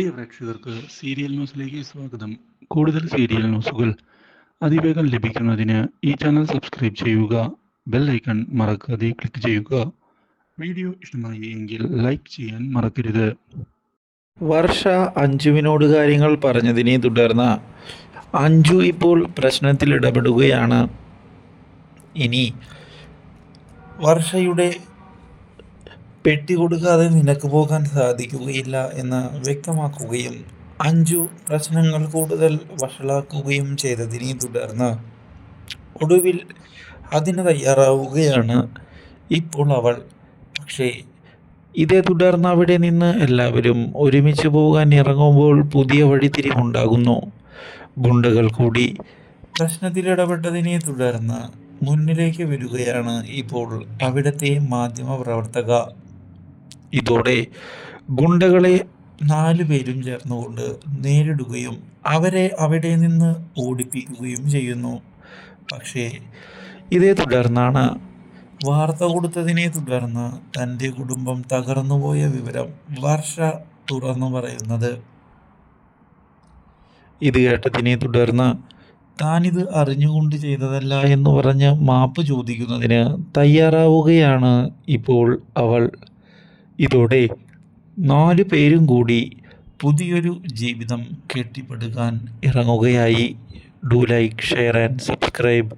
പ്രിയ പ്രേക്ഷകർക്ക് സീരിയൽ ന്യൂസിലേക്ക് സ്വാഗതം. കൂടുതൽ സീരിയൽ ന്യൂസുകൾ അതിവേഗം ലഭിക്കുന്നതിന് ഈ ചാനൽ സബ്സ്ക്രൈബ് ചെയ്യുക ബെൽ ഐക്കൺ മറക്കാതെ ക്ലിക്ക് ചെയ്യുക. വീഡിയോ ഇഷ്ടമായി എങ്കിൽ ലൈക്ക് ചെയ്യാൻ മറക്കരുത്. വർഷ അഞ്ജുവിനോട് കാര്യങ്ങൾ പറഞ്ഞതിനെ തുടർന്ന് അഞ്ജു ഇപ്പോൾ പ്രശ്നത്തിൽ ഇടപെടുകയാണ്. ഇനി വർഷയുടെ പെട്ടി കൊടുക്കാതെ നിനക്ക് പോകാൻ സാധിക്കുകയില്ല എന്ന് വ്യക്തമാക്കുകയും അഞ്ചു പ്രശ്നങ്ങൾ കൂടുതൽ വഷളാക്കുകയും ചെയ്തതിനെ തുടർന്ന് ഒടുവിൽ അതിന് തയ്യാറാവുകയാണ് ഇപ്പോൾ അവൾ. പക്ഷേ ഇതേ തുടർന്ന് അവിടെ നിന്ന് എല്ലാവരും ഒരുമിച്ച് പോകാൻ ഇറങ്ങുമ്പോൾ പുതിയ വഴിത്തിരിവുണ്ടാകുന്നു ഗുണ്ടകൾ കൂടി പ്രശ്നത്തിലിടപെട്ടതിനെ തുടർന്ന് മുന്നിലേക്ക് വരികയാണ് ഇപ്പോൾ അവിടുത്തെ മാധ്യമ പ്രവർത്തക ഇതോടെ ഗുണ്ടകളെ നാലു പേരും ചേർന്നുകൊണ്ട് നേരിടുകയും അവരെ അവിടെ നിന്ന് ഓടിപ്പിക്കുകയും ചെയ്യുന്നു. പക്ഷേ ഇതേ തുടർന്നാണ് വാർത്ത കൊടുത്തതിനെ തുടർന്ന് തന്റെ കുടുംബം തകർന്നുപോയ വിവരം വർഷ തുറന്നു പറയുന്നത്. ഇത് കേട്ടതിനെ തുടർന്ന് താനിത് അറിഞ്ഞുകൊണ്ട് ചെയ്തതല്ല എന്ന് പറഞ്ഞ് മാപ്പ് ചോദിക്കുന്നതിന് തയ്യാറാവുകയാണ് ഇപ്പോൾ അവൾ. ഇതോടെ നാല് പേരും കൂടി പുതിയൊരു ജീവിതം കെട്ടിപ്പടുക്കാൻ ഇറങ്ങുകയായി. Do like share and subscribe